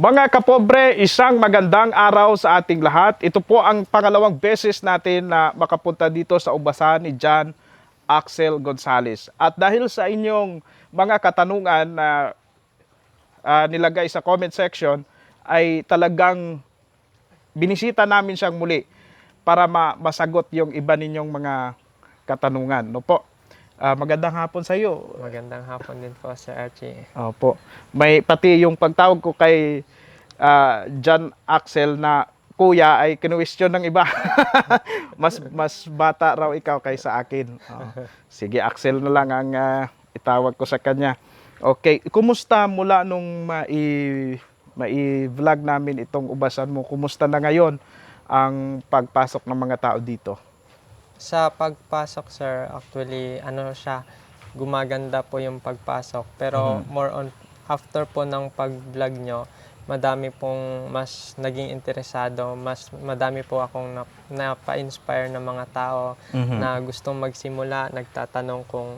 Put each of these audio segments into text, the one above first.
Mga kapobre, isang magandang araw sa ating lahat. Ito po ang pangalawang beses natin na makapunta dito sa ubasan ni John Axel Gonzales. At dahil sa inyong mga katanungan na ah, nilagay sa comment section, ay talagang binisita namin siyang muli para ma- masagot yung iba ninyong mga katanungan. No po? Ah, magandang hapon sa iyo. Magandang hapon din po, Sir Archie. Opo. May pati yung pagtawag ko kay ah, John Axel na kuya ay kinuwestiyon ng iba. mas mas bata raw ikaw kaysa akin. Oo. Sige, Axel na lang ang ah, itawag ko sa kanya. Okay, kumusta mula nung mai mai-vlog namin itong ubasan mo? Kumusta na ngayon ang pagpasok ng mga tao dito? Sa pagpasok, sir, actually, ano siya, gumaganda po yung pagpasok. Pero more on, after po ng pag-vlog nyo, madami pong mas naging interesado, mas madami po akong nap- napa-inspire ng mga tao na gustong magsimula, nagtatanong kung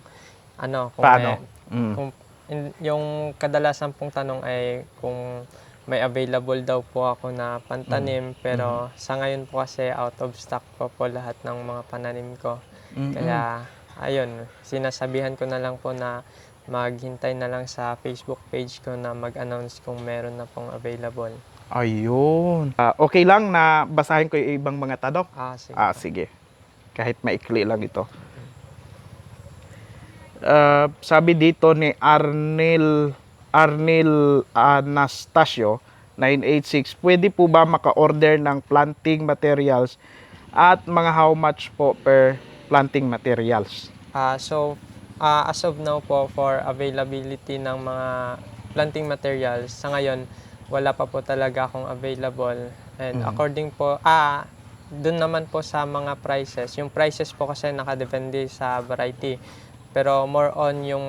ano, kung Paano? may- Mm. kung in- yung kadalasan pong tanong ay kung may available daw po ako na pantanim pero sa ngayon po kasi out of stock po po lahat ng mga pananim ko. Mm-mm. Kaya ayun, sinasabihan ko na lang po na maghintay na lang sa Facebook page ko na mag-announce kung meron na pong available. Ayun. Ah, okay lang na basahin ko yung ibang mga tanong? Ah, sige. Ah, sige. Kahit maikli lang ito. Uh, sabi dito ni Arnel Arnel Anastasio 986, pwede po ba maka-order ng planting materials at mga how much po per planting materials? Ah, so ah, as of now po for availability ng mga planting materials sa ngayon wala pa po talaga akong available and Mhm. according po ah doon naman po sa mga prices yung prices po kasi nakadepende sa variety pero more on yung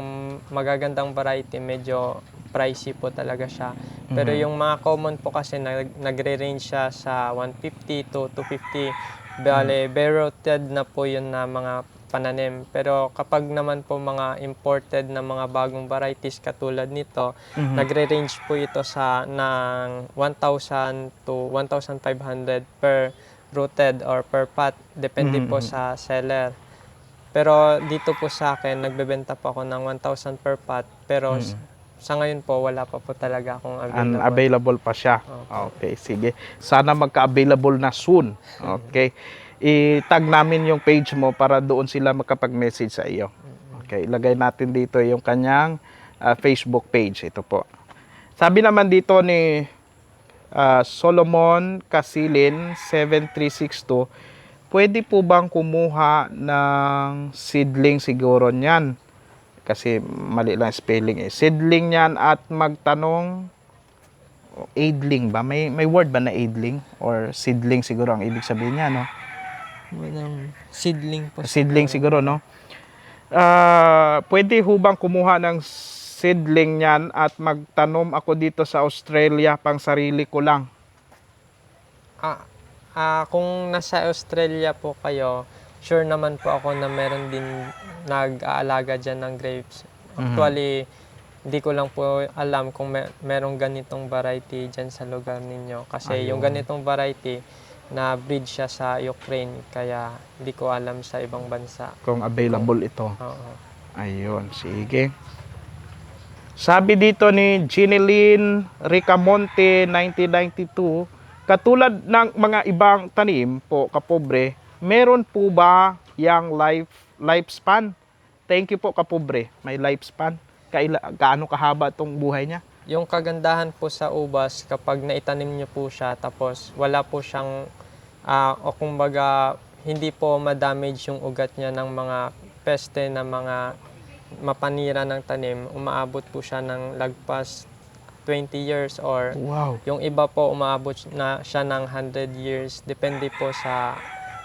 magagandang variety medyo pricey po talaga siya pero Mhm. yung mga common po kasi nag, nagre-range siya sa 150 to 250 Bale, bare rooted na po yun na mga pananim. Pero kapag naman po mga imported na mga bagong varieties katulad nito, Mhm. nagre-range po ito sa ng 1,000 to 1,500 per rooted or per pot. Depende po Mhm. sa seller. Pero dito po sa akin, nagbebenta po ako ng 1,000 per pot. Pero s- sa ngayon po, wala pa po talaga akong available. Unavailable pa siya. Okay, sige. Sana magka-available na soon. Okay. I-tag namin yung page mo para doon sila makapag-message sa iyo. Okay, ilagay natin dito yung kanyang ah, Facebook page. Ito po. Sabi naman dito ni ah, Solomon Casilin 7362, pwede po bang kumuha ng seedling siguro niyan? Kasi mali lang spelling eh. Seedling niyan at magtanong aidling ba? May may word ba na aidling or seedling siguro ang ibig sabihin niya, no? Walang seedling po. Seedling siguro, no? Ah, pwede ho bang kumuha ng seedling niyan at magtanom ako dito sa Australia pang sarili ko lang? Ah, ah, kung nasa Australia po kayo, sure naman po ako na meron din nag-aalaga dyan ng grapes. Actually, hindi ko lang po alam kung may, merong ganitong variety dyan sa lugar ninyo. Kasi yung ganitong variety, na breed siya sa Ukraine, kaya hindi ko alam sa ibang bansa. Kung available ito. Oo. Ayun, sige. Sabi dito ni Ginilyn Ricamonte 1992, katulad ng mga ibang tanim po, kapobre, meron po ba yang life lifespan? Thank you po, kapobre. May lifespan? Kaila, gaano kahaba itong buhay niya? Yung kagandahan po sa ubas, kapag naitanim nyo po siya, tapos wala po siyang, ah, o kumbaga, hindi po ma-damage yung ugat niya ng mga peste na mga mapanira ng tanim, umaabot po siya ng lagpas 20 years or Wow. yung iba po umaabot na siya ng 100 years. Depende po sa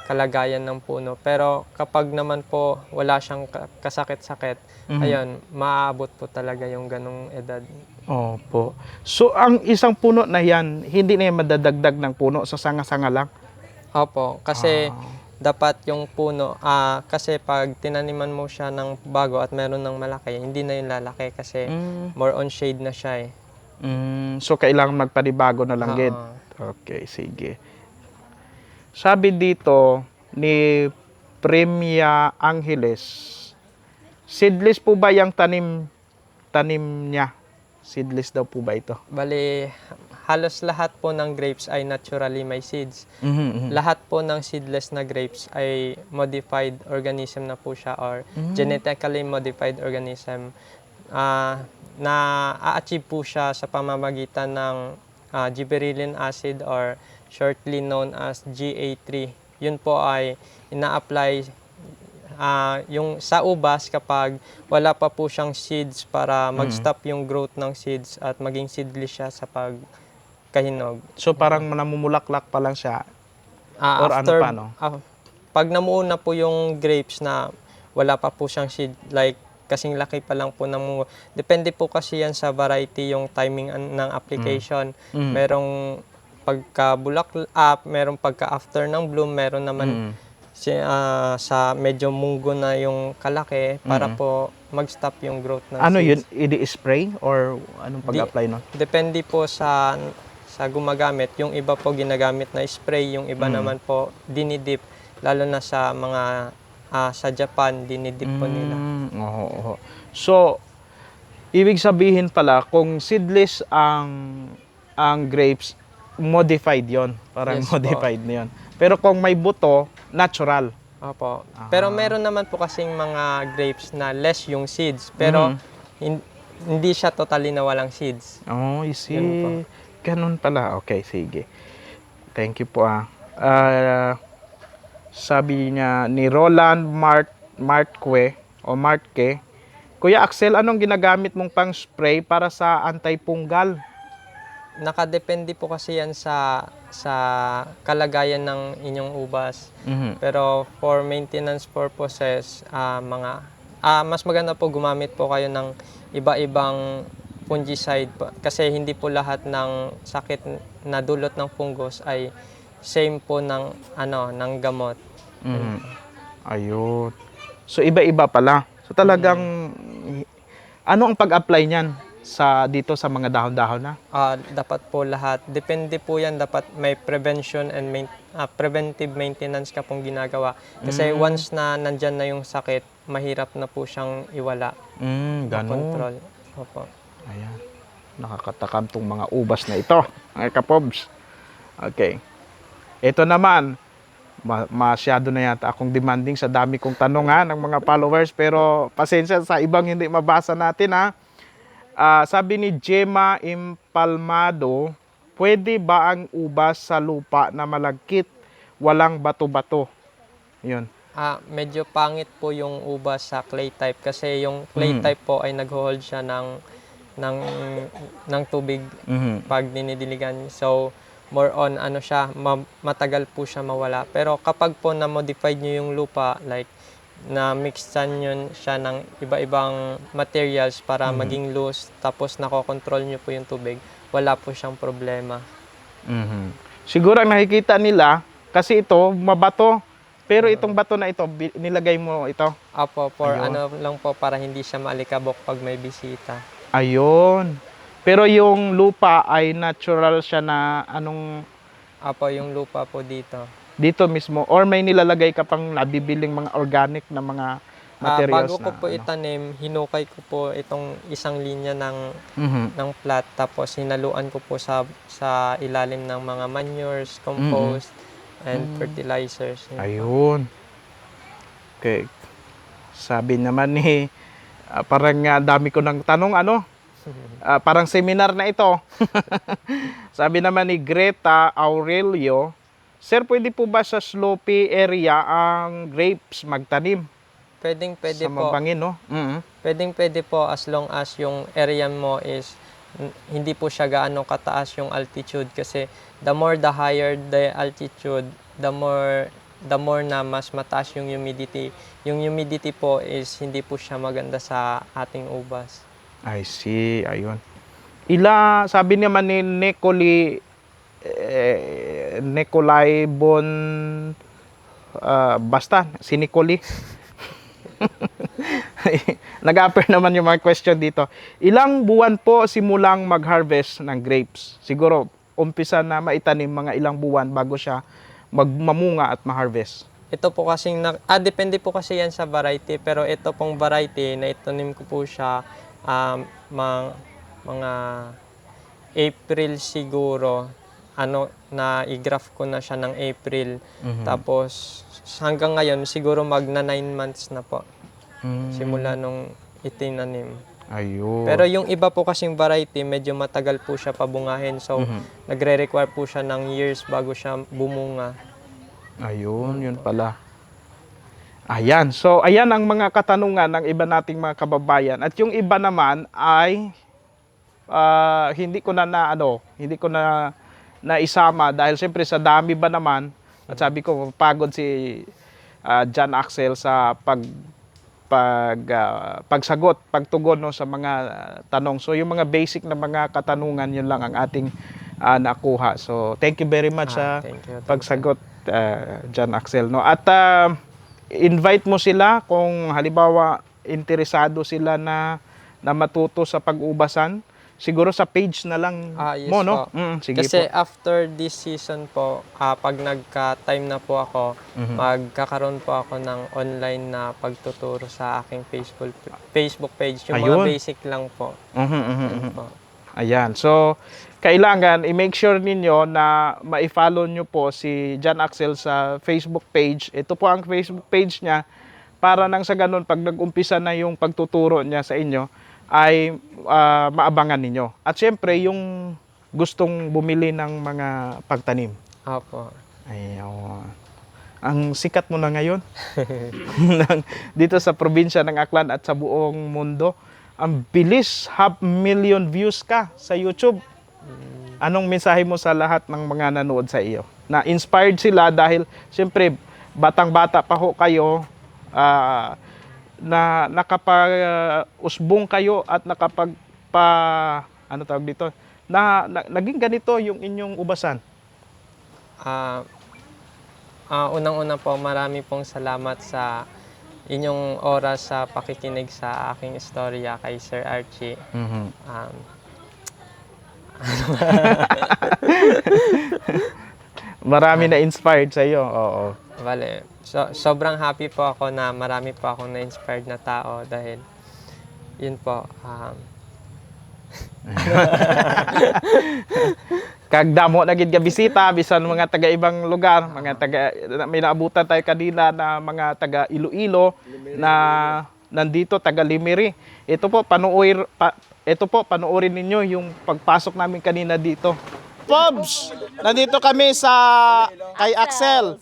kalagayan ng puno. Pero kapag naman po wala siyang ka- kasakit-sakit, Mhm. ayun, maaabot po talaga yung ganong edad. Opo. So, ang isang puno na yan, hindi na yan madadagdag ng puno sa sanga-sanga lang? Opo, kasi dapat yung puno, ah, kasi pag tinaniman mo siya ng bago at meron ng malaki, hindi na yung lalaki kasi Mm. more on shade na siya eh. Mm, so kailangan magpanibago na lang gid. Oo. Okay, sige. Sabi dito ni Premia Angeles, seedless po ba yung tanim tanim niya? Seedless daw po ba ito? Bali, halos lahat po ng grapes ay naturally may seeds. Mhm, mhm. Lahat po ng seedless na grapes ay modified organism na po siya or Mm. genetically modified organism. Ah, na a-achieve po siya sa pamamagitan ng ah, gibberellin acid or shortly known as GA3. Yun po ay ina-apply ah, yung sa ubas kapag wala pa po siyang seeds para mag-stop yung growth ng seeds at maging seedless siya sa pagkahinog. So parang namumulaklak pa lang siya. Ah, Or ano after, pa, no? ah, pag namuo na po yung grapes na wala pa po siyang seed, like kasing laki pa lang po ng mungo. Depende po kasi yan sa variety yung timing an- ng application. Mm. Merong pagka bulak up, merong pagka after ng bloom, meron naman Mm. si, ah, sa medyo munggo na yung kalaki para Mm. po mag-stop yung growth ng Ano yun? seeds. I-spray or anong pag-apply nun? Depende po sa sa gumagamit. Yung iba po ginagamit na spray, yung iba Mm. naman po dinidip lalo na sa mga ah, sa Japan dinidip po nila. Mm, oo, oo. So, ibig sabihin pala, kung seedless ang ang grapes, modified yon Parang Yes po. modified na yun. Pero kung may buto, natural. Opo. Ah. Pero meron naman po kasing mga grapes na less yung seeds, pero Mhm. hin- hindi siya totally na walang seeds. Oh, I see. Po. Ganun pala. Okay, sige. Thank you po ah. Ah, sabi niya ni Roland Mart Martque o Martke, Kuya Axel, anong ginagamit mong pang spray para sa anti-punggal? Nakadepende po kasi yan sa sa kalagayan ng inyong ubas. Mhm. Pero for maintenance purposes, ah, mga ah, mas maganda po gumamit po kayo ng iba-ibang fungicide po. kasi hindi po lahat ng sakit na dulot ng fungus ay same po ng ano ng gamot. Mhm. Ayun. So iba-iba pala. So talagang ano ang pag-apply niyan sa dito sa mga dahon-dahon na? Ah, dapat po lahat. Depende po yan. Dapat may prevention and main, ah, preventive maintenance ka pong ginagawa. Kasi once na nandyan na yung sakit, mahirap na po siyang iwala. Mm, ganun. Control. Opo. Ayan. Nakakatakam tong mga ubas na ito, mga kapobs. Okay. Ito naman, ma- masyado na yata akong demanding sa dami kong tanong ha, ng mga followers. Pero pasensya sa ibang hindi mabasa natin ha. Ah, sabi ni Gemma Impalmado, pwede ba ang ubas sa lupa na malagkit, walang bato-bato? Yun. Ah, medyo pangit po yung ubas sa clay type kasi yung clay Mm. type po ay nag-hold siya ng ng ng tubig Mhm. pag dinidiligan. So more on ano siya, ma- matagal po siya mawala. Pero kapag po na modified niyo yung lupa like na mixan yun siya ng iba-ibang materials para Mhm. maging loose tapos nakokontrol niyo po yung tubig, wala po siyang problema. Mhm. Siguro ang nakikita nila, kasi ito, mabato. Pero itong bato na ito, nilagay mo ito. Apo, for Ayun. ano lang po para hindi siya maalikabok pag may bisita. Ayun. Pero yung lupa ay natural siya na anong Apo, yung lupa po dito. Dito mismo or may nilalagay ka pang nabibiling mga organic na mga Ah, materials bago ko na po ano. itanim, hinukay ko po itong isang linya ng Mhm. ng plat tapos hinaluan ko po sa sa ilalim ng mga manures, compost, and Mm. fertilizers. Ayun. Okay. Sabi naman ni ah, parang nga dami ko ng tanong ano? Ah, parang seminar na ito. Sabi naman ni Greta Aurelio, Sir, pwede po ba sa slopey area ang grapes magtanim? Pwedeng pwede sa po. mabangin, no? Mhm. Pwedeng pwede po as long as yung area mo is hindi po siya gaano kataas yung altitude kasi the more the higher the altitude, the more the more na mas mataas yung humidity. Yung humidity po is hindi po siya maganda sa ating ubas. I see. Ayun. Ila, sabi naman ni Nicoli, eh, Nicolai Bon, ah, basta, si Nicoli. nag-upper naman yung mga question dito. Ilang buwan po simulang mag-harvest ng grapes? Siguro, umpisa na maitanim mga ilang buwan bago siya magmamunga at ma-harvest. Ito po kasing, na, ah, depende po kasi yan sa variety. Pero ito pong variety, na itanim ko po siya um, mga, mga April siguro. Ano, na i-graph ko na siya ng April. Tapos, hanggang ngayon, siguro magna 9 months na po. Simula nung itinanim. Ayun. Pero yung iba po kasing variety, medyo matagal po siya pabungahin. So, nagre-require po siya ng years bago siya bumunga. Ayun, yun pala. Ayan. So, ayan ang mga katanungan ng iba nating mga kababayan. At yung iba naman ay ah, hindi ko na na ano, hindi ko na naisama dahil siyempre sa dami ba naman at sabi ko pagod si ah, John Axel sa pag pag ah, pagsagot, pagtugon no, sa mga tanong. So yung mga basic na mga katanungan yun lang ang ating ah, nakuha. So thank you very much Ah, sa thank you. pagsagot uh, John Axel no at uh, invite mo sila kung halimbawa interesado sila na na matuto sa pag-ubasan siguro sa page na lang Ah, yes mo no po. Mm, sige Kasi po after this season po, ah, pag nagka-time na po ako, Mhm. magkakaroon po ako ng online na pagtuturo sa aking Facebook Facebook page. Yung Ayun. mga basic lang po. Mhm, mhm, Yun mhm. po. Ayan. So, kailangan i-make sure ninyo na ma-follow nyo po si John Axel sa Facebook page. Ito po ang Facebook page niya para nang sa ganun, pag nag-umpisa na yung pagtuturo niya sa inyo, ay ah, maabangan ninyo. At syempre, yung gustong bumili ng mga pagtanim. Apo. Ayun. Ang sikat mo na ngayon ng- dito sa probinsya ng Aklan at sa buong mundo. Ang bilis, half million views ka sa YouTube. Anong mensahe mo sa lahat ng mga nanood sa iyo? Na inspired sila dahil siyempre batang-bata pa ho kayo ah, na nakapag-usbong kayo at nakapag pa ano tawag dito na, na naging ganito yung inyong ubasan. Ah, ah, unang-una po, marami pong salamat sa inyong oras sa pakikinig sa aking istorya kay Sir Archie. Um, Marami na inspired sa iyo. Oo. Vale. So, sobrang happy po ako na marami po akong na-inspired na tao dahil yun po. Um, Kag damo na gid bisita bisan mga taga ibang lugar, mga taga may naabutan tayo kanina na mga taga Iloilo na nandito taga Limiri. Ito po panuoy pa, ito po panoorin ninyo yung pagpasok namin kanina dito. Pobs, nandito kami sa kay Axel.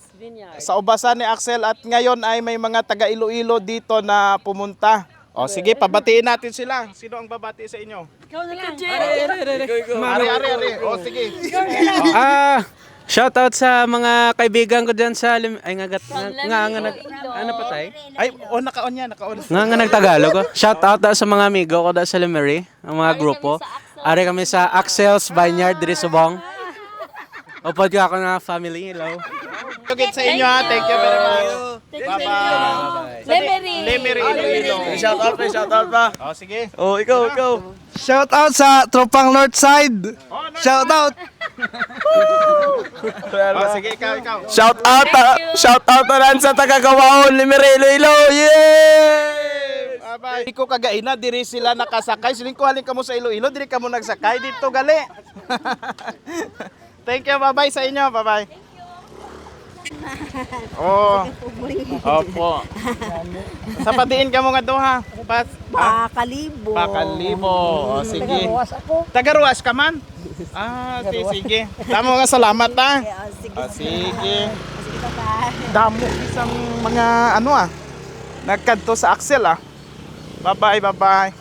Sa ubasan ni Axel at ngayon ay may mga taga Iloilo dito na pumunta. O sige, pabatiin natin sila. Sino ang babati sa inyo? Ari, ari, ari. O sige. Ah, shout out sa mga kaibigan ko diyan sa lim- ay nga nga nga, nga nag ano pa tay? Ay, o naka-on yan, naka-on. Nga nga nagtagalog ko. Shout out daw sa mga amigo ko daw sa Limery, ang mga grupo. Ari kami sa Axel's Vineyard diri Subong. Upod ko ako na family, hello. Tugit sa inyo ha. Thank you very much. Bye-bye. Lemery. Lemery, Iloilo. Shout out pa, shout out pa. O sige. Oh, ikaw, ikaw. Shout out sa tropang North Side. Shout out. O sige, ikaw, ikaw. Shout out, ta- shout out na sa taga-gawaon, Limere, Iloilo. Yeah! Bye-bye. Hindi ko kagaina, diri sila nakasakay. Siling ko halin ka mo sa Iloilo, diri ka mo nagsakay. Dito gali. Thank you, bye-bye sa inyo. Bye-bye. Oh. Opo. Sa patiin ka mo nga doha. Pas, ah, Pakalibo. Pakalibo. O, sige. Tagaruas ka man? Ah, si, sige. Damo nga salamat ha. Ah, sige. Ah, sige. Sige, bye-bye. Damo isang mga ano ah. Nagkadto sa Axel ah. Bye-bye, bye-bye.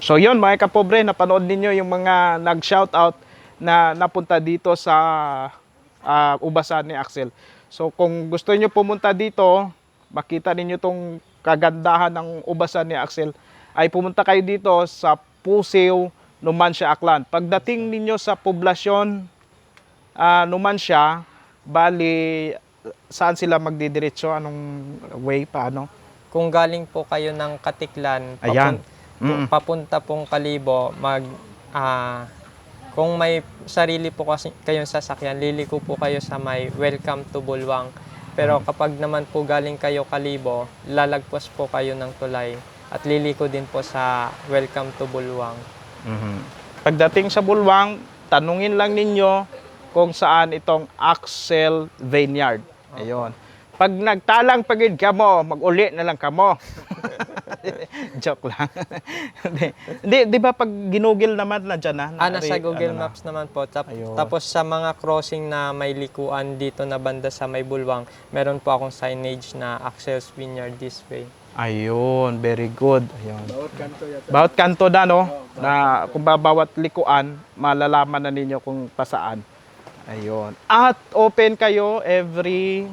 So yun mga kapobre, napanood ninyo yung mga nag-shoutout na napunta dito sa ah, ubasan ni Axel. So kung gusto niyo pumunta dito, makita ninyo tong kagandahan ng ubasan ni Axel, ay pumunta kayo dito sa Pusew, Numancia, Aklan. Pagdating ninyo sa poblasyon ah Numancia, bali saan sila magdidiretso? Anong way? Paano? kung galing po kayo ng Katiklan, Ayan. papun- Mm. papunta pong Kalibo, mag, ah, kung may sarili po kasi kayong sasakyan, liliko po kayo sa may Welcome to Bulwang. Pero kapag naman po galing kayo Kalibo, lalagpas po kayo ng tulay at liliko din po sa Welcome to Bulwang. Mhm. Pagdating sa Bulwang, tanungin lang ninyo kung saan itong Axel Vineyard. Ayun. Pag nagtalang pagid ka mo, mag-uli na lang ka mo. Joke lang. Hindi, Hindi, di ba pag ginugil naman na dyan na? Ah, nasa na- Google ano na? Maps naman po. Tap- Ayun. tapos sa mga crossing na may likuan dito na banda sa may Bulwang, meron po akong signage na Axel's Vineyard this way. Ayun, very good. Ayun. Bawat kanto na, no? Na kung ba bawat likuan, malalaman na ninyo kung pasaan. Ayun. At open kayo every...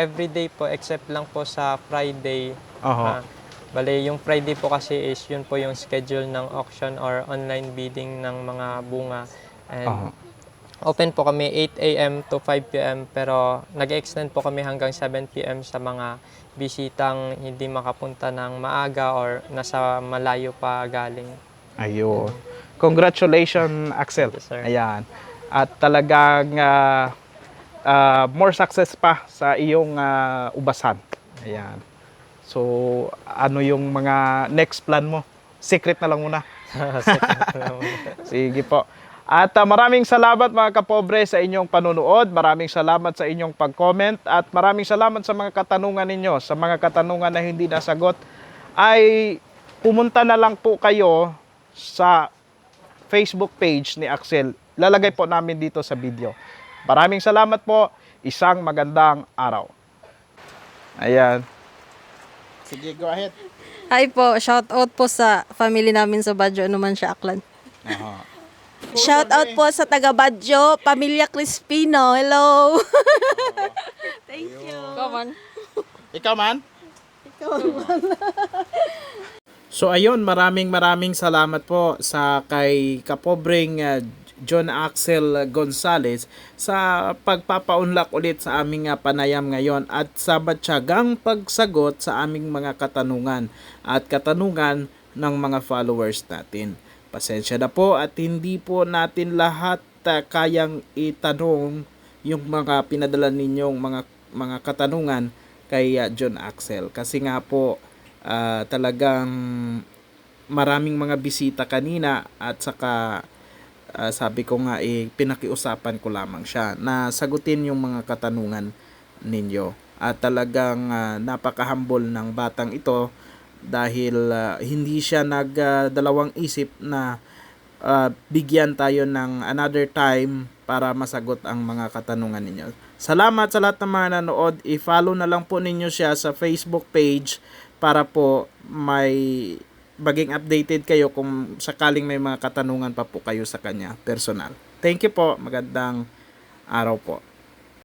Every day po except lang po sa Friday. Oho. Ah, bale, yung Friday po kasi is yun po yung schedule ng auction or online bidding ng mga bunga. And Oho. open po kami 8 a.m. to 5 p.m. pero nag-extend po kami hanggang 7 p.m. sa mga bisitang hindi makapunta ng maaga or nasa malayo pa galing. Ayun. Congratulations, Axel. Yes, sir. Ayan. At talagang ah, ah, more success pa sa iyong ah, ubasan. Ayan. So, ano yung mga next plan mo? Secret na lang muna. Sige po. At ah, maraming salamat mga kapobre sa inyong panunood. Maraming salamat sa inyong pag-comment. At maraming salamat sa mga katanungan ninyo. Sa mga katanungan na hindi nasagot, ay pumunta na lang po kayo sa Facebook page ni Axel. Lalagay po namin dito sa video. Maraming salamat po. Isang magandang araw. Ayan. Sige, go ahead. Hi po, shout out po sa family namin sa Badjo, ano man siya, Aklan. Shout out po sa taga Badjo, Pamilya Crispino. Hello. Thank you. Come on. Ikaw man? So ayun, maraming maraming salamat po sa kay kapobreng uh, John Axel Gonzales sa pagpapaunlak ulit sa aming uh, panayam ngayon at sa matyagang pagsagot sa aming mga katanungan at katanungan ng mga followers natin. Pasensya na po at hindi po natin lahat uh, kayang itanong yung mga pinadala ninyong mga mga katanungan kay uh, John Axel kasi nga po ah, talagang maraming mga bisita kanina at saka ah, sabi ko nga eh pinakiusapan ko lamang siya na sagutin yung mga katanungan ninyo at talagang ah, napaka-humble ng batang ito dahil ah, hindi siya nagdalawang isip na ah, bigyan tayo ng another time para masagot ang mga katanungan ninyo. Salamat sa lahat ng mga nanood. I-follow na lang po ninyo siya sa Facebook page para po may maging updated kayo kung sakaling may mga katanungan pa po kayo sa kanya personal. Thank you po. Magandang araw po.